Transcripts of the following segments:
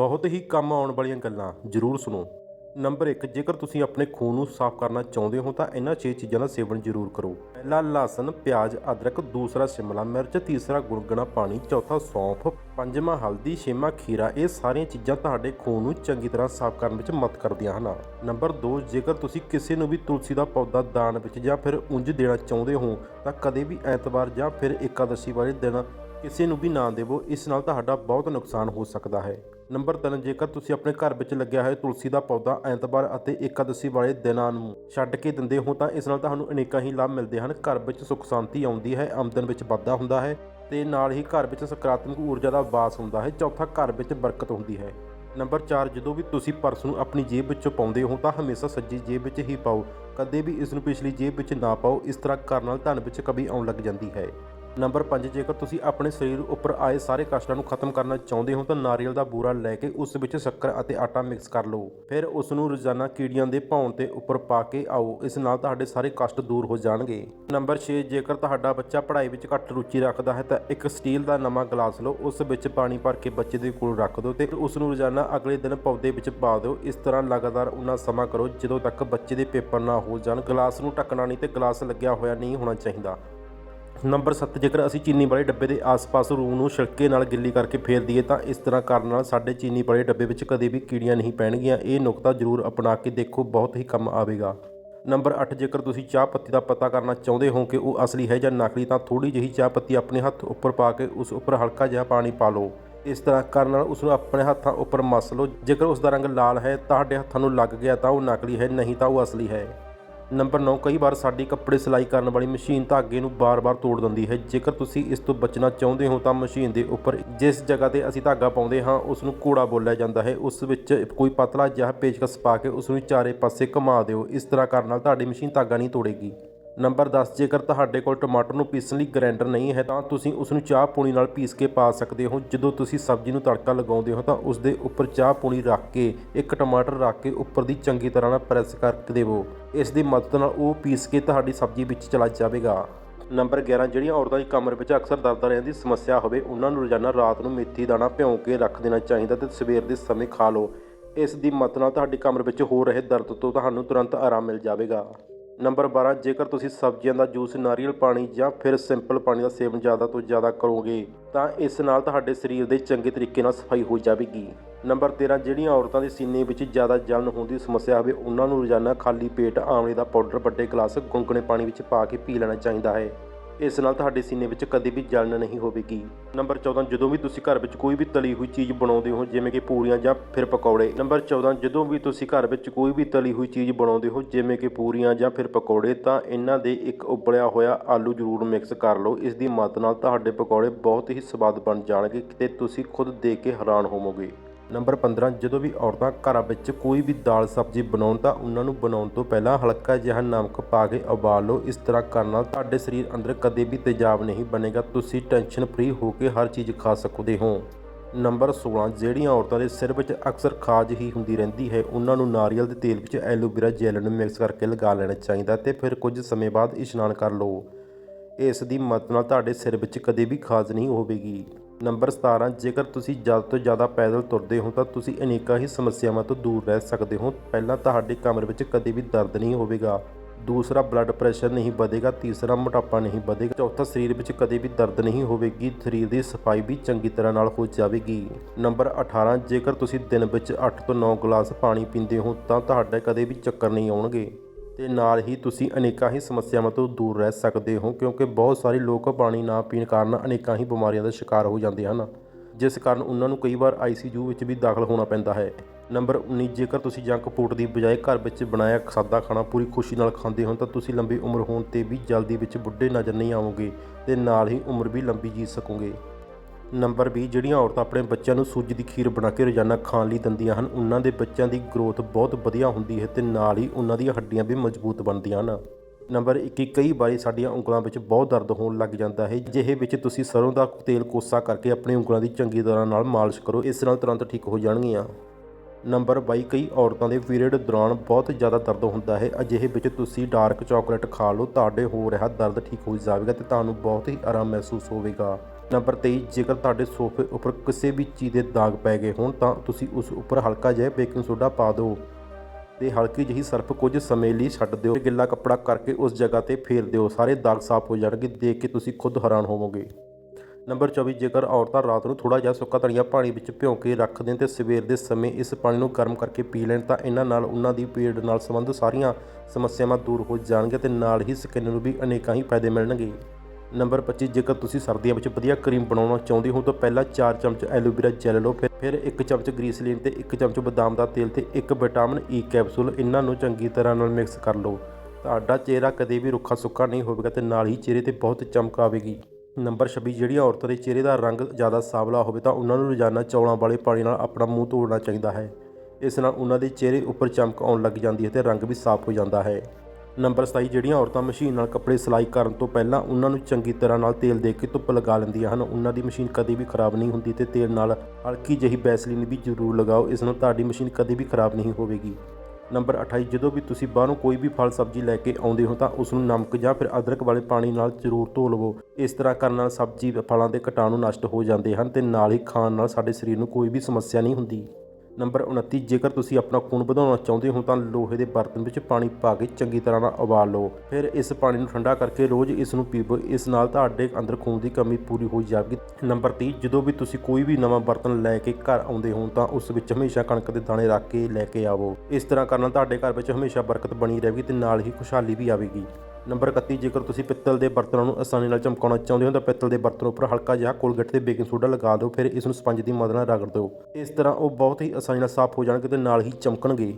ਬਹੁਤ ਹੀ ਕੰਮ ਆਉਣ ਵਾਲੀਆਂ ਗੱਲਾਂ, ਜ਼ਰੂਰ ਸੁਣੋ। ਨੰਬਰ 1 ਜੇਕਰ ਤੁਸੀਂ ਆਪਣੇ ਖੂਨ ਨੂੰ ਸਾਫ਼ ਕਰਨਾ ਚਾਹੁੰਦੇ ਹੋ, ਤਾਂ ਇਹਨਾਂ 6 ਚੀਜ਼ਾਂ ਦਾ ਸੇਵਨ ਜ਼ਰੂਰ ਕਰੋ। ਪਹਿਲਾ, ਲਸਣ, ਪਿਆਜ਼, ਅਦਰਕ, ਦੂਸਰਾ, ਸ਼ਿਮਲਾ ਮਿਰਚ, ਤੀਸਰਾ ਗੁਣਗੁਣਾ ਪਾਣੀ, ਚੌਥਾ, ਸੌਂਫ, ਪੰਜਵਾਂ, ਹਲਦੀ, ਛੇਵਾਂ, ਖੀਰਾ, ਇਹ ਸਾਰੀਆਂ ਚੀਜ਼ਾਂ ਤੁਹਾਡੇ ਖੂਨ ਨੂੰ ਚੰਗੀ ਤਰ੍ਹਾਂ ਸਾਫ਼ ਕਰਨ ਵਿੱਚ ਮਦਦ ਕਰਦੀਆਂ ਹਨ। ਨੰਬਰ 2 ਜੇਕਰ ਤੁਸੀਂ ਕਿਸੇ ਨੂੰ ਵੀ ਤੁਲਸੀ ਦਾ ਪੌਦਾ, ਦਾਨ ਵਿੱਚ ਜਾਂ ਫਿਰ ਉਂਝ ਦੇਣਾ ਚਾਹੁੰਦੇ ਹੋ, ਤਾਂ ਕਦੇ ਵੀ ਐਤਵਾਰ ਜਾਂ ਫਿਰ ਇਕਾਦਸ਼ੀ ਵਾਲੇ ਦਿਨ ਕਿਸੇ ਨੂੰ ਵੀ ਨਾ ਦੇਵੋ, ਇਸ ਨਾਲ ਤੁਹਾਡਾ ਬਹੁਤ ਨੁਕਸਾਨ ਹੋ ਸਕਦਾ ਹੈ। ਨੰਬਰ 3 ਜੇਕਰ ਤੁਸੀਂ ਆਪਣੇ ਘਰ ਵਿੱਚ ਲੱਗਿਆ ਹੋਇਆ ਤੁਲਸੀ ਦਾ ਪੌਦਾ ਐਤਵਾਰ ਅਤੇ ਇਕਾਦਸ਼ੀ ਵਾਲੇ ਦਿਨਾਂ ਨੂੰ ਛੱਡ ਕੇ ਦਿੰਦੇ ਹੋ, ਤਾਂ ਇਸ ਨਾਲ ਤੁਹਾਨੂੰ ਅਨੇਕਾਂ ਹੀ ਲਾਭ ਮਿਲਦੇ ਹਨ। ਘਰ ਵਿੱਚ ਸੁੱਖ ਸ਼ਾਂਤੀ ਆਉਂਦੀ ਹੈ, ਆਮਦਨ ਵਿੱਚ ਵਾਧਾ ਹੁੰਦਾ ਹੈ ਤੇ ਨਾਲ ਹੀ ਘਰ ਵਿੱਚ ਸਕਾਰਾਤਮਕ ਊਰਜਾ ਦਾ ਵਾਸ ਹੁੰਦਾ ਹੈ। ਚੌਥਾ, ਘਰ ਵਿੱਚ ਬਰਕਤ ਹੁੰਦੀ ਹੈ। ਨੰਬਰ 4 ਜਦੋਂ ਵੀ ਤੁਸੀਂ ਪਰਸ ਨੂੰ ਆਪਣੀ ਜੇਬ ਵਿੱਚੋਂ ਪਾਉਂਦੇ ਹੋ, ਤਾਂ ਹਮੇਸ਼ਾ ਸੱਜੀ ਜੇਬ ਵਿੱਚ ਹੀ ਪਾਓ। ਕਦੇ ਵੀ ਇਸ ਨੂੰ ਪਿਛਲੀ ਜੇਬ ਵਿੱਚ ਨਾ ਪਾਓ। ਇਸ ਤਰ੍ਹਾਂ ਕਰਨ ਨਾਲ ਧਨ ਵਿੱਚ ਕਮੀ ਆਉਣ ਲੱਗ ਜਾਂਦੀ ਹੈ। ਨੰਬਰ 5 ਜੇਕਰ ਤੁਸੀਂ ਆਪਣੇ ਸਰੀਰ ਉੱਪਰ ਆਏ ਸਾਰੇ ਕਸ਼ਟਾਂ ਨੂੰ ਖਤਮ ਕਰਨਾ ਚਾਹੁੰਦੇ ਹੋ ਤਾਂ ਨਾਰੀਅਲ ਦਾ ਬੂਰਾ ਲੈ ਕੇ ਉਸ ਵਿੱਚ ਸ਼ੱਕਰ ਅਤੇ ਆਟਾ ਮਿਕਸ ਕਰ ਲਓ। ਫਿਰ ਉਸ ਨੂੰ ਰੋਜ਼ਾਨਾ ਕੀੜੀਆਂ ਦੇ ਭੌਣ ਤੇ ਉੱਪਰ ਪਾ ਕੇ ਆਓ। ਇਸ ਨਾਲ ਤੁਹਾਡੇ ਸਾਰੇ ਕਸ਼ਟ ਦੂਰ ਹੋ ਜਾਣਗੇ। ਨੰਬਰ 6 ਜੇਕਰ ਤੁਹਾਡਾ ਬੱਚਾ ਪੜ੍ਹਾਈ ਵਿੱਚ ਘੱਟ ਰੁਚੀ ਰੱਖਦਾ ਹੈ ਤਾਂ ਇੱਕ ਸਟੀਲ ਦਾ ਨਵਾਂ ਗਲਾਸ ਲਓ। ਉਸ ਵਿੱਚ ਪਾਣੀ ਭਰ ਕੇ ਬੱਚੇ ਦੇ ਕੋਲ ਰੱਖ ਦਿਓ ਤੇ ਉਸ ਨੂੰ ਰੋਜ਼ਾਨਾ ਅਗਲੇ ਦਿਨ ਪੌਦੇ ਵਿੱਚ ਪਾ ਦਿਓ। ਇਸ ਤਰ੍ਹਾਂ ਲਗਾਤਾਰ ਉਹਨਾਂ ਸਮਾਂ ਕਰੋ ਜਦੋਂ ਤੱਕ ਬੱਚੇ ਦੇ ਪੇਪਰ ਨਾ ਹੋ ਜਾਣ। ਗਲਾਸ ਨੂੰ ਢੱਕਣਾ ਨਹੀਂ ਤੇ ਗਲਾਸ ਲੱਗਿਆ ਹੋਇਆ ਨਹੀਂ ਹੋਣਾ ਚਾਹੀਦਾ। ਨੰਬਰ 7 ਜੇਕਰ ਅਸੀਂ ਚੀਨੀ ਵਾਲੇ ਡੱਬੇ ਦੇ ਆਸ-ਪਾਸ ਰੂਮ ਨੂੰ ਛਿਲਕੇ ਨਾਲ ਗਿੱਲੀ ਕਰਕੇ ਫੇਰ ਦਈਏ, ਤਾਂ ਇਸ ਤਰ੍ਹਾਂ ਕਰਨ ਨਾਲ ਸਾਡੇ ਚੀਨੀ ਵਾਲੇ ਡੱਬੇ ਵਿੱਚ ਕਦੇ ਵੀ ਕੀੜੀਆਂ ਨਹੀਂ ਪੈਣਗੀਆਂ। ਇਹ ਨੁਕਤਾ ਜ਼ਰੂਰ ਅਪਣਾ ਕੇ ਦੇਖੋ, ਬਹੁਤ ਹੀ ਕੰਮ ਆਵੇਗਾ। ਨੰਬਰ 8 ਜੇਕਰ ਤੁਸੀਂ ਚਾਹ ਪੱਤੀ ਦਾ ਪਤਾ ਕਰਨਾ ਚਾਹੁੰਦੇ ਹੋ ਕਿ ਉਹ ਅਸਲੀ ਹੈ ਜਾਂ ਨਕਲੀ, ਤਾਂ ਥੋੜੀ ਜਿਹੀ ਚਾਹ ਪੱਤੀ ਆਪਣੇ ਹੱਥ ਉੱਪਰ ਪਾ ਕੇ ਉਸ ਉੱਪਰ ਹਲਕਾ ਜਿਹਾ ਪਾਣੀ ਪਾ ਲਓ। ਇਸ ਤਰ੍ਹਾਂ ਕਰਨ ਨਾਲ ਉਸ ਨੂੰ ਆਪਣੇ ਹੱਥਾਂ ਉੱਪਰ ਮਸ ਲਓ। ਜੇਕਰ ਉਸ ਦਾ ਰੰਗ ਲਾਲ ਹੈ, ਤੁਹਾਡੇ ਹੱਥਾਂ ਨੂੰ ਲੱਗ ਗਿਆ ਤਾਂ ਉਹ ਨਕਲੀ ਹੈ, ਨਹੀਂ ਤਾਂ ਉਹ ਅਸਲੀ ਹੈ। ਨੰਬਰ 9 ਕਈ ਵਾਰ ਸਾਡੀ ਕੱਪੜੇ ਸਿਲਾਈ ਕਰਨ ਵਾਲੀ ਮਸ਼ੀਨ ਧਾਗੇ ਨੂੰ ਬਾਰ-ਬਾਰ ਤੋੜ ਦਿੰਦੀ ਹੈ। ਜੇਕਰ ਤੁਸੀਂ ਇਸ ਤੋਂ ਬਚਣਾ ਚਾਹੁੰਦੇ ਹੋ ਤਾਂ ਮਸ਼ੀਨ ਦੇ ਉੱਪਰ ਜਿਸ ਜਗ੍ਹਾ ਤੇ ਅਸੀਂ ਧਾਗਾ ਪਾਉਂਦੇ ਹਾਂ, ਉਸ ਨੂੰ ਕੋੜਾ ਬੋਲਿਆ ਜਾਂਦਾ ਹੈ। ਉਸ ਵਿੱਚ ਕੋਈ ਪਤਲਾ ਜਿਹਾ ਪੇਚਕਸ ਪਾ ਕੇ ਉਸ ਨੂੰ ਚਾਰੇ ਪਾਸੇ ਘੁਮਾ ਦਿਓ। ਇਸ ਤਰ੍ਹਾਂ ਕਰਨ ਨਾਲ ਤੁਹਾਡੀ ਮਸ਼ੀਨ ਧਾਗਾ ਨਹੀਂ ਤੋੜੇਗੀ। ਨੰਬਰ 10 ਜੇਕਰ ਤੁਹਾਡੇ ਕੋਲ ਟਮਾਟਰ ਨੂੰ ਪੀਸਣ ਲਈ ਗ੍ਰਾਈਂਡਰ ਨਹੀਂ ਹੈ, ਤਾਂ ਤੁਸੀਂ ਉਸ ਨੂੰ ਚਾਹ ਪੂਣੀ ਨਾਲ ਪੀਸ ਕੇ ਪਾ ਸਕਦੇ ਹੋ। ਜਦੋਂ ਤੁਸੀਂ ਸਬਜ਼ੀ ਨੂੰ ਤੜਕਾ ਲਗਾਉਂਦੇ ਹੋ, ਤਾਂ ਉਸ ਦੇ ਉੱਪਰ ਚਾਹ ਪੂਣੀ ਰੱਖ ਕੇ, ਇੱਕ ਟਮਾਟਰ ਰੱਖ ਕੇ ਉੱਪਰ ਦੀ ਚੰਗੀ ਤਰ੍ਹਾਂ ਨਾਲ ਪ੍ਰੈਸ ਕਰਕੇ ਦੇਵੋ। ਇਸ ਦੀ ਮਦਦ ਨਾਲ ਉਹ ਪੀਸ ਕੇ ਤੁਹਾਡੀ ਸਬਜ਼ੀ ਵਿੱਚ ਚਲਾ ਜਾਵੇਗਾ। ਨੰਬਰ 11 ਜਿਹੜੀਆਂ ਔਰਤਾਂ ਦੀ ਕਮਰ ਵਿੱਚ ਅਕਸਰ ਦਰਦ ਰਹਿਣ ਦੀ ਸਮੱਸਿਆ ਹੋਵੇ, ਉਹਨਾਂ ਨੂੰ ਰੋਜ਼ਾਨਾ ਰਾਤ ਨੂੰ ਮੇਥੀ ਦਾਣਾ ਭਿਉਂ ਕੇ ਰੱਖ ਦੇਣਾ ਚਾਹੀਦਾ ਤੇ ਸਵੇਰ ਦੇ ਸਮੇਂ ਖਾ ਲਓ। ਇਸ ਦੀ ਮਦਦ ਨਾਲ ਤੁਹਾਡੀ ਕਮਰ ਵਿੱਚ ਹੋ ਰਹੇ ਦਰਦ ਤੋਂ ਤੁਹਾਨੂੰ ਤੁਰੰਤ ਆਰਾਮ ਮਿਲ ਜਾਵੇਗਾ। ਨੰਬਰ 12 ਜੇਕਰ ਤੁਸੀਂ ਸਬਜ਼ੀਆਂ ਦਾ ਜੂਸ, ਨਾਰੀਅਲ ਪਾਣੀ ਜਾਂ ਫਿਰ ਸਿੰਪਲ ਪਾਣੀ ਦਾ ਸੇਵਨ ਜ਼ਿਆਦਾ ਤੋਂ ਜ਼ਿਆਦਾ ਕਰੋਗੇ, ਤਾਂ ਇਸ ਨਾਲ ਤੁਹਾਡੇ ਸਰੀਰ ਦੇ ਚੰਗੇ ਤਰੀਕੇ ਨਾਲ ਸਫ਼ਾਈ ਹੋ ਜਾਵੇਗੀ। ਨੰਬਰ 13 ਜਿਹੜੀਆਂ ਔਰਤਾਂ ਦੇ ਸੀਨੇ ਵਿੱਚ ਜ਼ਿਆਦਾ ਜਲਨ ਹੋਣ ਦੀ ਸਮੱਸਿਆ ਹੋਵੇ, ਉਹਨਾਂ ਨੂੰ ਰੋਜ਼ਾਨਾ ਖਾਲੀ ਪੇਟ ਆਮਲੇ ਦਾ ਪਾਊਡਰ ਵੱਡੇ ਗਲਾਸ ਗੁੰਗਣੇ ਪਾਣੀ ਵਿੱਚ ਪਾ ਕੇ ਪੀ ਲੈਣਾ ਚਾਹੀਦਾ ਹੈ। ਇਸ ਨਾਲ ਤੁਹਾਡੇ ਸੀਨੇ ਵਿੱਚ ਕਦੇ ਵੀ ਜਲਨ ਨਹੀਂ ਹੋਵੇਗੀ। ਨੰਬਰ 14 ਜਦੋਂ ਵੀ ਤੁਸੀਂ ਘਰ ਵਿੱਚ ਕੋਈ ਵੀ ਤਲੀ ਹੋਈ ਚੀਜ਼ ਬਣਾਉਂਦੇ ਹੋ, ਜਿਵੇਂ ਕਿ ਪੂਰੀਆਂ ਜਾਂ ਫਿਰ ਪਕੌੜੇ। ਨੰਬਰ 14 ਜਦੋਂ ਵੀ ਤੁਸੀਂ ਘਰ ਵਿੱਚ ਕੋਈ ਵੀ ਤਲੀ ਹੋਈ ਚੀਜ਼ ਬਣਾਉਂਦੇ ਹੋ, ਜਿਵੇਂ ਕਿ ਪੂਰੀਆਂ ਜਾਂ ਫਿਰ ਪਕੌੜੇ, ਤਾਂ ਇਹਨਾਂ ਦੇ ਇੱਕ ਉਬਲਿਆ ਹੋਇਆ ਆਲੂ ਜ਼ਰੂਰ ਮਿਕਸ ਕਰ ਲਓ। ਇਸ ਦੀ ਮਦਦ ਨਾਲ ਤੁਹਾਡੇ ਪਕੌੜੇ ਬਹੁਤ ਹੀ ਸਵਾਦ ਬਣ ਜਾਣਗੇ ਤੇ ਤੁਸੀਂ ਖੁਦ ਦੇਖ ਕੇ ਹੈਰਾਨ ਹੋਵੋਗੇ। ਨੰਬਰ 15 ਜਦੋਂ ਵੀ ਔਰਤਾਂ ਘਰਾਂ ਵਿੱਚ ਕੋਈ ਵੀ ਦਾਲ ਸਬਜ਼ੀ ਬਣਾਉਣ ਤਾਂ ਉਹਨਾਂ ਨੂੰ ਬਣਾਉਣ ਤੋਂ ਪਹਿਲਾਂ ਹਲਕਾ ਜਿਹਾ ਨਮਕ ਪਾ ਕੇ ਉਬਾਲ ਲਓ। ਇਸ ਤਰ੍ਹਾਂ ਕਰਨ ਨਾਲ ਤੁਹਾਡੇ ਸਰੀਰ ਅੰਦਰ ਕਦੇ ਵੀ ਤੇਜ਼ਾਬ ਨਹੀਂ ਬਣੇਗਾ। ਤੁਸੀਂ ਟੈਨਸ਼ਨ ਫ੍ਰੀ ਹੋ ਕੇ ਹਰ ਚੀਜ਼ ਖਾ ਸਕਦੇ ਹੋ। ਨੰਬਰ 16 ਜਿਹੜੀਆਂ ਔਰਤਾਂ ਦੇ ਸਿਰ ਵਿੱਚ ਅਕਸਰ ਖਾਜ ਹੀ ਹੁੰਦੀ ਰਹਿੰਦੀ ਹੈ, ਉਹਨਾਂ ਨੂੰ ਨਾਰੀਅਲ ਦੇ ਤੇਲ ਵਿੱਚ ਐਲੋਵੇਰਾ ਜੈਲ ਨੂੰ ਮਿਕਸ ਕਰਕੇ ਲਗਾ ਲੈਣਾ ਚਾਹੀਦਾ ਤੇ ਫਿਰ ਕੁਝ ਸਮੇਂ ਬਾਅਦ ਇਸ਼ਨਾਨ ਕਰ ਲਓ। ਇਸ ਦੀ ਮਦਦ ਨਾਲ ਤੁਹਾਡੇ ਸਿਰ ਵਿੱਚ ਕਦੇ ਵੀ ਖਾਜ ਨਹੀਂ ਹੋਵੇਗੀ। ਨੰਬਰ 17 ਜੇਕਰ ਤੁਸੀਂ ਜ਼ਿਆਦਾ ਤੋਂ ਜ਼ਿਆਦਾ ਪੈਦਲ ਤੁਰਦੇ ਹੋ ਤਾਂ ਤੁਸੀਂ ਅਨੇਕਾਂ ਹੀ ਸਮੱਸਿਆਵਾਂ ਤੋਂ ਦੂਰ ਰਹਿ ਸਕਦੇ ਹੋ। ਪਹਿਲਾਂ ਤੁਹਾਡੇ ਕਮਰ ਵਿੱਚ ਕਦੇ ਵੀ ਦਰਦ ਨਹੀਂ ਹੋਵੇਗਾ। ਦੂਸਰਾ ਬਲੱਡ ਪ੍ਰੈਸ਼ਰ ਨਹੀਂ ਵਧੇਗਾ। ਤੀਸਰਾ, ਮੋਟਾਪਾ ਨਹੀਂ ਵਧੇਗਾ। ਚੌਥਾ, ਸਰੀਰ ਵਿੱਚ ਕਦੇ ਵੀ ਦਰਦ ਨਹੀਂ ਹੋਵੇਗੀ। ਸਰੀਰ ਦੀ ਸਫ਼ਾਈ ਵੀ ਚੰਗੀ ਤਰ੍ਹਾਂ ਨਾਲ ਹੋ ਜਾਵੇਗੀ। ਨੰਬਰ 18 ਜੇਕਰ ਤੁਸੀਂ ਦਿਨ ਵਿੱਚ 8 ਤੋਂ 9 ਗਲਾਸ ਪਾਣੀ ਪੀਂਦੇ ਹੋ ਤਾਂ ਤੁਹਾਡੇ ਕਦੇ ਵੀ ਚੱਕਰ ਨਹੀਂ ਆਉਣਗੇ। ਤੇ ਨਾਲ ਹੀ ਤੁਸੀਂ ਅਨੇਕਾਂ ਹੀ ਸਮੱਸਿਆਵਾਂ ਤੋਂ ਦੂਰ ਰਹਿ ਸਕਦੇ ਹੋ, ਕਿਉਂਕਿ ਬਹੁਤ ਸਾਰੇ ਲੋਕ ਪਾਣੀ ਨਾ ਪੀਣ ਕਾਰਨ ਅਨੇਕਾਂ ਹੀ ਬਿਮਾਰੀਆਂ ਦਾ ਸ਼ਿਕਾਰ ਹੋ ਜਾਂਦੇ ਹਨ। ਜਿਸ ਕਾਰਨ ਉਹਨਾਂ ਨੂੰ ਕਈ ਵਾਰ ਆਈਸੀਯੂ ਵਿੱਚ ਵੀ ਦਾਖਲ ਹੋਣਾ ਪੈਂਦਾ ਹੈ। ਨੰਬਰ 19 ਜੇਕਰ ਤੁਸੀਂ ਜੰਕ ਫੂਡ ਦੀ ਬਜਾਏ ਘਰ ਵਿੱਚ ਬਣਾਇਆ ਸਾਦਾ ਖਾਣਾ ਪੂਰੀ ਖੁਸ਼ੀ ਨਾਲ ਖਾਂਦੇ ਹੋ, ਤਾਂ ਤੁਸੀਂ ਲੰਬੀ ਉਮਰ ਹੋਣ ਤੇ ਵੀ ਜਲਦੀ ਵਿੱਚ ਬੁੱਢੇ ਨਜ਼ਰ ਨਹੀਂ ਆਵੋਗੇ ਤੇ ਨਾਲ ਹੀ ਉਮਰ ਵੀ ਲੰਬੀ ਜੀ ਸਕੋਗੇ। ਨੰਬਰ 20 ਜਿਹੜੀਆਂ ਔਰਤਾਂ ਆਪਣੇ ਬੱਚਿਆਂ ਨੂੰ ਸੂਜੀ ਦੀ ਖੀਰ ਬਣਾ ਕੇ ਰੋਜ਼ਾਨਾ ਖਾਣ ਲਈ ਦਿੰਦੀਆਂ ਹਨ, ਉਹਨਾਂ ਦੇ ਬੱਚਿਆਂ ਦੀ ਗਰੋਥ ਬਹੁਤ ਵਧੀਆ ਹੁੰਦੀ ਹੈ ਤੇ ਨਾਲ ਹੀ ਉਹਨਾਂ ਦੀਆਂ ਹੱਡੀਆਂ ਵੀ ਮਜ਼ਬੂਤ ਬਣਦੀਆਂ ਹਨ। ਨੰਬਰ 21 ਕਈ ਵਾਰੀ ਸਾਡੀਆਂ ਉਂਗਲਾਂ ਵਿੱਚ ਬਹੁਤ ਦਰਦ ਹੋਣ ਲੱਗ ਜਾਂਦਾ ਹੈ, ਜਿਹੇ ਵਿੱਚ ਤੁਸੀਂ ਸਰੋਂ ਦਾ ਤੇਲ ਕੋਸਾ ਕਰਕੇ ਆਪਣੀ ਉਂਗਲਾਂ ਦੀ ਚੰਗੀ ਤਰ੍ਹਾਂ ਨਾਲ ਮਾਲਿਸ਼ ਕਰੋ, ਇਸ ਨਾਲ ਤੁਰੰਤ ਠੀਕ ਹੋ ਜਾਣਗੀਆਂ। ਨੰਬਰ 22 ਕਈ ਔਰਤਾਂ ਦੇ ਪੀਰੀਅਡ ਦੌਰਾਨ ਬਹੁਤ ਜ਼ਿਆਦਾ ਦਰਦ ਹੁੰਦਾ ਹੈ, ਅਜਿਹੇ ਵਿੱਚ ਤੁਸੀਂ ਡਾਰਕ ਚਾਕਲੇਟ ਖਾ ਲਓ, ਤੁਹਾਡੇ ਹੋ ਰਿਹਾ ਦਰਦ ਠੀਕ ਹੋ ਜਾਵੇਗਾ ਤੇ ਤੁਹਾਨੂੰ ਬਹੁਤ ਹੀ ਆਰਾਮ ਮਹਿਸੂਸ ਹੋਵੇਗਾ। ਨੰਬਰ 23 ਜੇਕਰ ਤੁਹਾਡੇ ਸੋਫੇ ਉੱਪਰ ਕਿਸੇ ਵੀ ਚੀਜ਼ ਦੇ ਦਾਗ ਪੈ ਗਏ ਹੋਣ ਤਾਂ ਤੁਸੀਂ ਉਸ ਉੱਪਰ ਹਲਕਾ ਜਿਹਾ ਬੇਕਿੰਗ ਸੋਡਾ ਪਾ ਦਿਓ ਤੇ ਹਲਕੀ ਜਿਹੀ ਸਰਫ ਕੁਝ ਸਮੇਂ ਲਈ ਛੱਡ ਦਿਓ ਗਿੱਲਾ ਕੱਪੜਾ ਕਰਕੇ ਉਸ ਜਗ੍ਹਾ ਤੇ ਫੇਰ ਦਿਓ। ਸਾਰੇ ਦਾਗ ਸਾਫ਼ ਹੋ ਜਾਣਗੇ, ਦੇਖ ਕੇ ਤੁਸੀਂ ਖੁਦ ਹੈਰਾਨ ਹੋਵੋਗੇ। ਨੰਬਰ 24 ਜੇਕਰ ਔਰਤਾਂ ਰਾਤ ਨੂੰ ਥੋੜਾ ਜਿਹਾ ਸੁੱਕਾ ਧਨੀਆ ਪਾਣੀ ਵਿੱਚ ਭਿਉਂ ਕੇ ਰੱਖ ਦੇਣ ਤੇ ਸਵੇਰ ਦੇ ਸਮੇਂ ਇਸ ਪਾਣੀ ਨੂੰ ਗਰਮ ਕਰਕੇ ਪੀ ਲੈਣ ਤਾਂ ਇਹਨਾਂ ਨਾਲ ਉਹਨਾਂ ਦੀ ਪੇਟ ਨਾਲ ਸੰਬੰਧ ਸਾਰੀਆਂ ਸਮੱਸਿਆਵਾਂ ਦੂਰ ਹੋ ਜਾਣਗੀਆਂ ਤੇ ਨਾਲ ਹੀ ਸਕਿਨ ਨੂੰ ਵੀ ਅਨੇਕਾਂ ਹੀ ਫਾਇਦੇ ਮਿਲਣਗੇ। ਨੰਬਰ 25 ਜੇਕਰ ਤੁਸੀਂ ਸਰਦੀਆਂ ਵਿੱਚ ਵਧੀਆ ਕਰੀਮ ਬਣਾਉਣਾ ਚਾਹੁੰਦੇ ਹੋ ਤਾਂ ਪਹਿਲਾਂ 4 ਚਮਚ ਐਲੋਵੇਰਾ ਜੈਲ ਲਓ, ਫਿਰ ਫਿਰ 1 ਚਮਚ ਗ੍ਰੀਸਲੀਨ ਤੇ 1 ਚਮਚ ਬਦਾਮ ਦਾ ਤੇਲ ਤੇ 1 ਵਿਟਾਮਿਨ ਈ ਕੈਪਸੂਲ। ਇਹਨਾਂ ਨੂੰ ਚੰਗੀ ਤਰ੍ਹਾਂ ਨਾਲ ਮਿਕਸ ਕਰ ਲਓ। ਤੁਹਾਡਾ ਚਿਹਰਾ ਕਦੇ ਵੀ ਰੁੱਖਾ ਸੁੱਕਾ ਨਹੀਂ ਹੋਵੇਗਾ ਤੇ ਨਾਲ ਹੀ ਚਿਹਰੇ ਤੇ ਬਹੁਤ ਚਮਕ ਆਵੇਗੀ। ਨੰਬਰ 26 ਜਿਹੜੀਆਂ ਔਰਤਾਂ ਦੇ ਚਿਹਰੇ ਦਾ ਰੰਗ ਜ਼ਿਆਦਾ ਸਾਵਲਾ ਹੋਵੇ ਤਾਂ ਉਹਨਾਂ ਨੂੰ ਰੋਜ਼ਾਨਾ ਚੌਲਾਂ ਵਾਲੇ ਪਾਣੀ ਨਾਲ ਆਪਣਾ ਮੂੰਹ ਧੋਣਾ ਚਾਹੀਦਾ ਹੈ। ਇਸ ਨਾਲ ਉਹਨਾਂ ਦੇ ਚਿਹਰੇ ਉੱਪਰ ਚਮਕ ਆਉਣ ਲੱਗ ਜਾਂਦੀ ਹੈ ਤੇ ਰੰਗ ਵੀ ਸਾਫ਼ ਹੋ ਜਾਂਦਾ ਹੈ। ਨੰਬਰ 27 ਜਿਹੜੀਆਂ ਔਰਤਾਂ ਮਸ਼ੀਨ ਨਾਲ ਕੱਪੜੇ ਸਿਲਾਈ ਕਰਨ ਤੋਂ ਪਹਿਲਾਂ ਉਹਨਾਂ ਨੂੰ ਚੰਗੀ ਤਰ੍ਹਾਂ ਨਾਲ ਤੇਲ ਦੇ ਕੇ ਧੁੱਪ ਲਗਾ ਲੈਂਦੀਆਂ ਹਨ। ਉਹਨਾਂ ਦੀ ਮਸ਼ੀਨ ਕਦੇ ਵੀ ਖਰਾਬ ਨਹੀਂ ਹੁੰਦੀ ਤੇ ਤੇਲ ਨਾਲ ਹਲਕੀ ਜਿਹੀ ਬੈਸਲੀਨ ਵੀ ਜ਼ਰੂਰ ਲਗਾਓ, ਇਸ ਨਾਲ ਤੁਹਾਡੀ ਮਸ਼ੀਨ ਕਦੇ ਵੀ ਖਰਾਬ ਨਹੀਂ ਹੋਵੇਗੀ। ਨੰਬਰ 28 ਜਦੋਂ ਵੀ ਤੁਸੀਂ ਬਾਹਰੋਂ ਕੋਈ ਵੀ ਫਲ ਸਬਜ਼ੀ ਲੈ ਕੇ ਆਉਂਦੇ ਹੋ ਤਾਂ ਉਸ ਨੂੰ ਨਮਕ ਜਾਂ ਫਿਰ ਅਦਰਕ ਵਾਲੇ ਪਾਣੀ ਨਾਲ ਜ਼ਰੂਰ ਧੋ ਲਵੋ। ਇਸ ਤਰ੍ਹਾਂ ਕਰਨ ਨਾਲ ਸਬਜ਼ੀ ਫਲਾਂ ਦੇ ਕੀਟਾਣੂ ਨਸ਼ਟ ਹੋ ਜਾਂਦੇ ਹਨ ਤੇ ਨਾਲ ਹੀ ਖਾਣ ਨਾਲ ਸਾਡੇ ਸਰੀਰ ਨੂੰ ਕੋਈ ਵੀ ਸਮੱਸਿਆ ਨਹੀਂ ਹੁੰਦੀ। ਨੰਬਰ 29 ਜੇਕਰ ਤੁਸੀਂ ਆਪਣਾ ਖੂਨ ਵਧਾਉਣਾ ਚਾਹੁੰਦੇ ਹੋ ਤਾਂ ਲੋਹੇ ਦੇ ਬਰਤਨ ਵਿੱਚ ਪਾਣੀ ਪਾ ਕੇ ਚੰਗੀ ਤਰ੍ਹਾਂ ਨਾਲ ਉਬਾਲ ਲਓ। ਫਿਰ ਇਸ ਪਾਣੀ ਨੂੰ ਠੰਡਾ ਕਰਕੇ ਰੋਜ਼ ਇਸ ਨੂੰ ਪੀਵੋ। ਇਸ ਨਾਲ ਤੁਹਾਡੇ ਅੰਦਰ ਖੂਨ ਦੀ ਕਮੀ ਪੂਰੀ ਹੋ ਜਾਵੇਗੀ। ਨੰਬਰ 30 ਜਦੋਂ ਵੀ ਤੁਸੀਂ ਕੋਈ ਵੀ ਨਵਾਂ ਬਰਤਨ ਲੈ ਕੇ ਘਰ ਆਉਂਦੇ ਹੋ ਤਾਂ ਉਸ ਵਿੱਚ ਹਮੇਸ਼ਾ ਕਣਕ ਦੇ ਦਾਣੇ ਰੱਖ ਕੇ ਲੈ ਕੇ ਆਵੋ। ਇਸ ਤਰ੍ਹਾਂ ਕਰਨ ਨਾਲ ਤੁਹਾਡੇ ਘਰ ਵਿੱਚ ਹਮੇਸ਼ਾ ਬਰਕਤ ਬਣੀ ਰਹੇਗੀ ਤੇ ਨਾਲ ਹੀ ਖੁਸ਼ਹਾਲੀ ਵੀ ਆਵੇਗੀ। ਨੰਬਰ 31 ਜੇਕਰ ਤੁਸੀਂ ਪਿੱਤਲ ਦੇ ਬਰਤਨਾਂ ਨੂੰ ਆਸਾਨੀ ਨਾਲ ਚਮਕਾਉਣਾ ਚਾਹੁੰਦੇ ਹੋ ਤਾਂ ਪਿੱਤਲ ਦੇ ਬਰਤਨ ਉੱਪਰ ਹਲਕਾ ਜਿਹਾ ਕੋਲਗੇਟ ਤੇ ਬੇਕਿੰਗ ਸੋਡਾ ਲਗਾ ਦਿਓ, ਫਿਰ ਇਸ ਨੂੰ ਸਪੰਜ ਦੀ ਮਦਦ ਨਾਲ ਰਗੜ ਦਿਓ। ਇਸ ਤਰ੍ਹਾਂ ਉਹ ਬਹੁਤ ਹੀ ਆਸਾਨੀ ਨਾਲ ਸਾਫ਼ ਹੋ ਜਾਣਗੇ ਤੇ ਨਾਲ ਹੀ ਚਮਕਣਗੇ।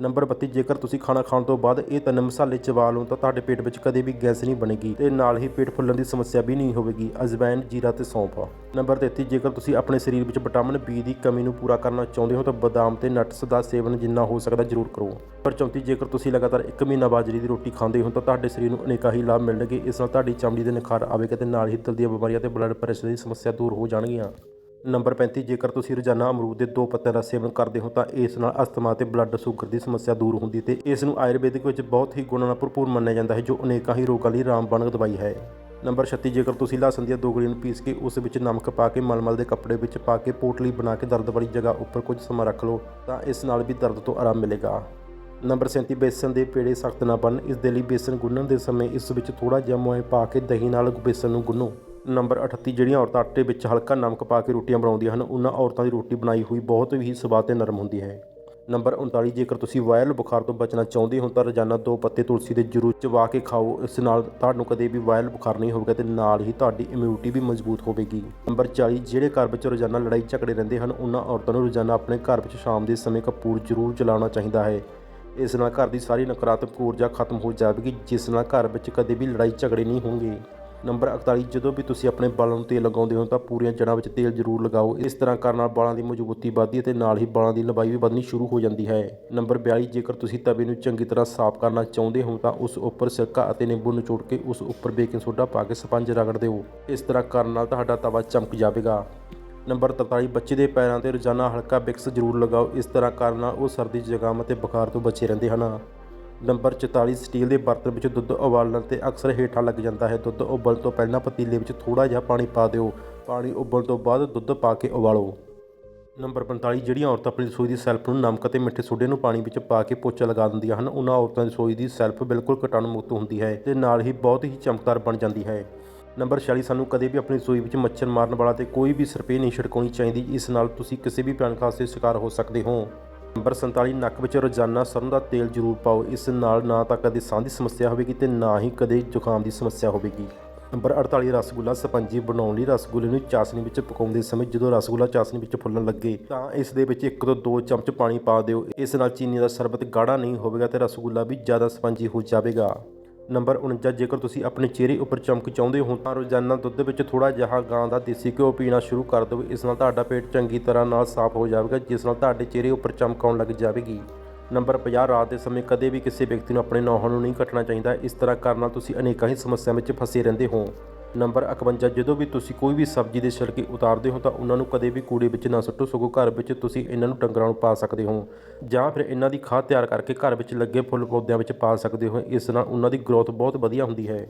ਨੰਬਰ 32 ਜੇਕਰ ਤੁਸੀਂ ਖਾਣਾ ਖਾਣ ਤੋਂ ਬਾਅਦ ਇਹ ਤਿੰਨ ਮਸਾਲੇ ਚਬਾ ਲਓ ਤਾਂ ਤੁਹਾਡੇ ਪੇਟ ਵਿੱਚ ਕਦੇ ਵੀ ਗੈਸ ਨਹੀਂ ਬਣੇਗੀ ਤੇ ਨਾਲ ਹੀ ਪੇਟ ਫੁੱਲਣ ਦੀ ਸਮੱਸਿਆ ਵੀ ਨਹੀਂ ਹੋਵੇਗੀ। ਅਜਵਾਇਨ ਜੀਰਾ ਤੇ ਸੌਂਫ। ਨੰਬਰ 33 ਜੇਕਰ ਤੁਸੀਂ ਆਪਣੇ ਸਰੀਰ ਵਿੱਚ ਵਿਟਾਮਿਨ ਬੀ ਦੀ ਕਮੀ ਨੂੰ ਪੂਰਾ ਕਰਨਾ ਚਾਹੁੰਦੇ ਹੋ ਤਾਂ ਬਦਾਮ ਤੇ ਨਟਸ ਦਾ ਸੇਵਨ ਜਿੰਨਾ ਹੋ ਸਕਦਾ ਜ਼ਰੂਰ ਕਰੋ। ਨੰਬਰ 34 ਜੇਕਰ ਤੁਸੀਂ ਲਗਾਤਾਰ 1 ਮਹੀਨਾ ਬਾਜਰੀ ਦੀ ਰੋਟੀ ਖਾਂਦੇ ਹੋ ਤਾਂ ਤੁਹਾਡੇ ਸਰੀਰ ਨੂੰ ਅਨੇਕਾਂ ਹੀ ਲਾਭ ਮਿਲਣਗੇ। ਇਸ ਨਾਲ ਤੁਹਾਡੀ ਚਮੜੀ ਦੇ ਨਿਖਾਰ ਆਵੇਗਾ ਤੇ ਨਾਲ ਹੀ ਦਿਲ ਦੀਆਂ ਬਿਮਾਰੀਆਂ ਤੇ ਬਲੱਡ ਪ੍ਰੈਸ਼ਰ ਦੀ ਸਮੱਸਿਆ ਦੂਰ ਹੋ ਜਾਣਗੀਆਂ। ਨੰਬਰ 35 ਜੇਕਰ ਤੁਸੀਂ ਰੋਜ਼ਾਨਾ ਅਮਰੂਦ ਦੇ ਦੋ ਪੱਤਿਆਂ ਦਾ ਸੇਵਨ ਕਰਦੇ ਹੋ, ਤਾਂ ਇਸ ਨਾਲ ਅਸਥਮਾ ਤੇ ਬਲੱਡ ਸ਼ੂਗਰ ਦੀ ਸਮੱਸਿਆ ਦੂਰ ਹੁੰਦੀ ਤੇ ਇਸ ਨੂੰ ਆਯੁਰਵੈਦਿਕ ਵਿੱਚ ਬਹੁਤ ਹੀ ਗੁਣਾਂ ਨਾਲ ਭਰਪੂਰ ਮੰਨਿਆ ਜਾਂਦਾ ਹੈ, ਜੋ ਅਨੇਕਾਂ ਹੀ ਰੋਗਾਂ ਲਈ ਰਾਮਬਾਣ ਦਵਾਈ ਹੈ। ਨੰਬਰ 36 ਜੇਕਰ ਤੁਸੀਂ ਲਸਣ ਦੀਆਂ ਦੋ ਗਲੀਆਂ ਨੂੰ ਪੀਸ ਕੇ ਉਸ ਵਿੱਚ ਨਮਕ ਪਾ ਕੇ ਮਲਮਲ ਦੇ ਕੱਪੜੇ ਵਿੱਚ ਪਾ ਕੇ ਪੋਟਲੀ ਬਣਾ ਕੇ ਦਰਦ ਵਾਲੀ ਜਗ੍ਹਾ ਉੱਪਰ ਕੁਝ ਸਮਾਂ ਰੱਖ ਲਓ, ਤਾਂ ਇਸ ਨਾਲ ਵੀ ਦਰਦ ਤੋਂ ਆਰਾਮ ਮਿਲੇਗਾ। ਨੰਬਰ 37 ਬੇਸਨ ਦੇ ਪੇੜੇ ਸਖਤ ਨਾ ਬਣਨ ਇਸ ਦੇ ਲਈ ਬੇਸਨ ਗੁੰਨਣ ਦੇ ਸਮੇਂ ਇਸ ਵਿੱਚ ਥੋੜਾ ਜਿਹਾ ਮੋਏ ਪਾ ਕੇ ਦਹੀਂ ਨਾਲ ਬੇਸਨ ਨੂੰ ਗੁੰਨੋ। ਨੰਬਰ 38 ਜਿਹੜੀਆਂ ਔਰਤਾਂ ਆਟੇ ਵਿੱਚ ਹਲਕਾ ਨਮਕ ਪਾ ਕੇ ਰੋਟੀਆਂ ਬਣਾਉਂਦੀਆਂ ਹਨ, ਉਹਨਾਂ ਔਰਤਾਂ ਦੀ ਰੋਟੀ ਬਣਾਈ ਹੋਈ ਬਹੁਤ ਹੀ ਸਵਾਦ ਤੇ ਨਰਮ ਹੁੰਦੀ ਹੈ। ਨੰਬਰ 39 ਜੇਕਰ ਤੁਸੀਂ ਵਾਇਰਲ ਬੁਖਾਰ ਤੋਂ ਬਚਣਾ ਚਾਹੁੰਦੇ ਹੋ, ਤਾਂ ਰੋਜ਼ਾਨਾ ਦੋ ਪੱਤੇ ਤੁਲਸੀ ਦੇ ਜ਼ਰੂਰ ਚਬਾ ਕੇ ਖਾਓ। ਇਸ ਨਾਲ ਤੁਹਾਨੂੰ ਕਦੇ ਵੀ ਵਾਇਰਲ ਬੁਖਾਰ ਨਹੀਂ ਹੋਵੇਗਾ ਤੇ ਨਾਲ ਹੀ ਤੁਹਾਡੀ ਇਮਿਊਨਿਟੀ ਵੀ ਮਜ਼ਬੂਤ ਹੋਵੇਗੀ। ਨੰਬਰ 40 ਜਿਹੜੇ ਘਰ ਵਿੱਚ ਰੋਜ਼ਾਨਾ ਲੜਾਈ ਝਗੜੇ ਰਹਿੰਦੇ ਹਨ, ਉਹਨਾਂ ਔਰਤਾਂ ਨੂੰ ਰੋਜ਼ਾਨਾ ਆਪਣੇ ਘਰ ਵਿੱਚ ਸ਼ਾਮ ਦੇ ਸਮੇਂ ਕਪੂਰ ਜ਼ਰੂਰ ਜਲਾਉਣਾ ਚਾਹੀਦਾ ਹੈ। ਇਸ ਨਾਲ ਘਰ ਦੀ ਸਾਰੀ ਨਕਾਰਾਤਮਕ ਊਰਜਾ ਖਤਮ ਹੋ ਜਾਵੇਗੀ, ਜਿਸ ਨਾਲ ਘਰ ਵਿੱਚ ਕਦੇ ਵੀ ਲੜਾਈ ਝਗੜੇ ਨਹੀਂ ਹੋਣਗੇ। ਨੰਬਰ 41 ਜਦੋਂ ਵੀ ਤੁਸੀਂ ਆਪਣੇ ਬਾਲਾਂ ਨੂੰ ਤੇਲ ਲਗਾਉਂਦੇ ਹੋ ਤਾਂ ਪੂਰੀਆਂ ਜੜ੍ਹਾਂ ਵਿੱਚ ਤੇਲ ਜ਼ਰੂਰ ਲਗਾਓ। ਇਸ ਤਰ੍ਹਾਂ ਕਰਨ ਨਾਲ ਬਾਲਾਂ ਦੀ ਮਜ਼ਬੂਤੀ ਵੱਧਦੀ ਹੈ ਤੇ ਨਾਲ ਹੀ ਬਾਲਾਂ ਦੀ ਲੰਬਾਈ ਵੀ ਵਧਣੀ ਸ਼ੁਰੂ ਹੋ ਜਾਂਦੀ ਹੈ। ਨੰਬਰ 42 ਜੇਕਰ ਤੁਸੀਂ ਤਵੇ ਨੂੰ ਚੰਗੀ ਤਰ੍ਹਾਂ ਸਾਫ਼ ਕਰਨਾ ਚਾਹੁੰਦੇ ਹੋ ਤਾਂ ਉਸ ਉੱਪਰ ਸਿਰਕਾ ਅਤੇ ਨਿੰਬੂ ਨਿਚੋੜ ਕੇ ਉਸ ਉੱਪਰ ਬੇਕਿੰਗ ਸੋਡਾ ਪਾ ਕੇ ਸਪੰਜ ਰਗੜ ਦਿਓ। ਇਸ ਤਰ੍ਹਾਂ ਕਰਨ ਨਾਲ ਤੁਹਾਡਾ ਤਵਾ ਚਮਕ ਜਾਵੇਗਾ। ਨੰਬਰ 43 ਬੱਚੇ ਦੇ ਪੈਰਾਂ ਤੇ ਰੋਜ਼ਾਨਾ ਹਲਕਾ ਬਿਕਸ ਜ਼ਰੂਰ ਲਗਾਓ। ਇਸ ਤਰ੍ਹਾਂ ਕਰਨ ਨਾਲ ਉਹ ਸਰਦੀ ਜ਼ੁਕਾਮ ਅਤੇ ਬੁਖਾਰ ਤੋਂ ਬਚੇ ਰਹਿੰਦੇ ਹਨ। ਨੰਬਰ 44 ਸਟੀਲ ਦੇ ਬਰਤਨ ਵਿੱਚ ਦੁੱਧ ਉਬਾਲਣ ਤੇ ਅਕਸਰ ਹੇਠਾਂ ਲੱਗ ਜਾਂਦਾ ਹੈ। ਦੁੱਧ ਉਬਲਣ ਤੋਂ ਪਹਿਲਾਂ ਪਤੀਲੇ ਵਿੱਚ ਥੋੜਾ ਜਿਹਾ ਪਾਣੀ ਪਾ ਦਿਓ। ਪਾਣੀ ਉਬਲਣ ਤੋਂ ਬਾਅਦ ਦੁੱਧ ਪਾ ਕੇ ਉਬਾਲੋ। ਨੰਬਰ 45 ਜਿਹੜੀਆਂ ਔਰਤਾਂ ਆਪਣੀ ਰਸੋਈ ਦੀ ਸੈਲਫ ਨੂੰ ਨਮਕ ਅਤੇ ਮਿੱਠੇ ਸੋਡੇ ਨੂੰ ਪਾਣੀ ਵਿੱਚ ਪਾ ਕੇ ਪੋਚਾ ਲਗਾ ਦਿੰਦੀਆਂ ਹਨ, ਉਹਨਾਂ ਔਰਤਾਂ ਦੀ ਰਸੋਈ ਦੀ ਸੈਲਫ ਬਿਲਕੁਲ ਕੀਟਾਣੂ ਮੁਕਤ ਹੁੰਦੀ ਹੈ ਤੇ ਨਾਲ ਹੀ ਬਹੁਤ ਹੀ ਚਮਕਦਾਰ ਬਣ ਜਾਂਦੀ ਹੈ। ਨੰਬਰ 46 ਸਾਨੂੰ ਕਦੇ ਵੀ ਆਪਣੀ ਰਸੋਈ ਵਿੱਚ ਮੱਛਰ ਮਾਰਨ ਵਾਲਾ ਤੇ ਕੋਈ ਵੀ ਸਰਪੇ ਨਹੀਂ ਛਿੜਕਾਉਣੀ ਚਾਹੀਦੀ। ਇਸ ਨਾਲ ਤੁਸੀਂ ਕਿਸੇ ਵੀ ਭਿਆਨਕ ਹਾਦਸੇ ਦੇ ਸ਼ਿਕਾਰ ਹੋ ਸਕਦੇ ਹੋ। ਨੰਬਰ 47 ਨੱਕ ਵਿੱਚ ਰੋਜ਼ਾਨਾ ਸਰੋਂ ਦਾ ਤੇਲ ਜ਼ਰੂਰ ਪਾਓ। ਇਸ ਨਾਲ ਨਾ ਤਾਂ ਕਦੇ ਸਾਹ ਦੀ ਸਮੱਸਿਆ ਹੋਵੇਗੀ ਤੇ ਨਾ ਹੀ ਕਦੇ ਜ਼ੁਕਾਮ ਦੀ ਸਮੱਸਿਆ ਹੋਵੇਗੀ। ਨੰਬਰ 48 ਰਸਗੁੱਲਾ ਸਪੰਜੀ ਬਣਾਉਣ ਲਈ ਰਸਗੁੱਲੇ ਨੂੰ ਚਾਸ਼ਨੀ ਵਿੱਚ ਪਕਾਉਂਦੇ ਸਮੇਂ ਜਦੋਂ ਰਸਗੁੱਲਾ ਚਾਸ਼ਨੀ ਵਿੱਚ ਫੁੱਲਣ ਲੱਗੇ ਤਾਂ ਇਸ ਦੇ ਵਿੱਚ ਇੱਕ ਤੋਂ ਦੋ ਚਮਚ ਪਾਣੀ ਪਾ ਦਿਓ। ਇਸ ਨਾਲ ਚੀਨੀ ਦਾ ਸ਼ਰਬਤ ਗਾੜਾ ਨਹੀਂ ਹੋਵੇਗਾ ਤੇ ਰਸਗੁੱਲਾ ਵੀ ਜ਼ਿਆਦਾ ਸਪੰਜੀ ਹੋ ਜਾਵੇਗਾ। ਨੰਬਰ 49 ਜੇਕਰ ਤੁਸੀਂ ਆਪਣੇ ਚਿਹਰੇ ਉੱਪਰ ਚਮਕ ਚਾਹੁੰਦੇ ਹੋ ਤਾਂ ਰੋਜ਼ਾਨਾ ਦੁੱਧ ਵਿੱਚ ਥੋੜਾ ਜਿਹਾ ਗਾਂ ਦਾ ਦੇਸੀ ਘਿਓ ਪੀਣਾ ਸ਼ੁਰੂ ਕਰ ਦਿਓ। ਇਸ ਨਾਲ ਤੁਹਾਡਾ ਪੇਟ ਚੰਗੀ ਤਰ੍ਹਾਂ ਨਾਲ ਸਾਫ਼ ਹੋ ਜਾਵੇਗਾ, ਜਿਸ ਨਾਲ ਤੁਹਾਡੇ ਚਿਹਰੇ ਉੱਪਰ ਚਮਕ ਆਉਣ ਲੱਗ ਜਾਵੇਗੀ। ਨੰਬਰ 50 ਰਾਤ ਦੇ ਸਮੇਂ ਕਦੇ ਵੀ ਕਿਸੇ ਵਿਅਕਤੀ ਨੂੰ ਆਪਣੇ ਨੌਹਾਂ ਨੂੰ ਨਹੀਂ ਕੱਟਣਾ ਚਾਹੀਦਾ। ਇਸ ਤਰ੍ਹਾਂ ਕਰਨ ਨਾਲ ਤੁਸੀਂ ਅਨੇਕਾਂ ਹੀ ਸਮੱਸਿਆਵਾਂ ਵਿੱਚ ਫਸੇ ਰਹਿੰਦੇ ਹੋ। ਨੰਬਰ 51 ਜਦੋਂ ਵੀ ਤੁਸੀਂ ਕੋਈ ਵੀ ਸਬਜ਼ੀ ਦੇ ਛਿਲਕੇ ਉਤਾਰਦੇ ਹੋ ਤਾਂ ਉਹਨਾਂ ਨੂੰ ਕਦੇ ਵੀ ਕੂੜੇ ਵਿੱਚ ਨਾ ਸੁੱਟੋ, ਸਗੋਂ ਘਰ ਵਿੱਚ ਤੁਸੀਂ ਇਹਨਾਂ ਨੂੰ ਡੰਗਰਾਂ ਨੂੰ ਪਾ ਸਕਦੇ ਹੋ। ਜਾਂ ਫਿਰ ਇਹਨਾਂ ਦੀ ਖਾਦ ਤਿਆਰ ਕਰਕੇ ਘਰ ਵਿੱਚ ਲੱਗੇ ਫੁੱਲ ਪੌਦਿਆਂ ਵਿੱਚ ਪਾ ਸਕਦੇ ਹੋ। ਇਸ ਨਾਲ ਉਹਨਾਂ ਦੀ ਗਰੋਥ ਬਹੁਤ ਵਧੀਆ ਹੁੰਦੀ ਹੈ।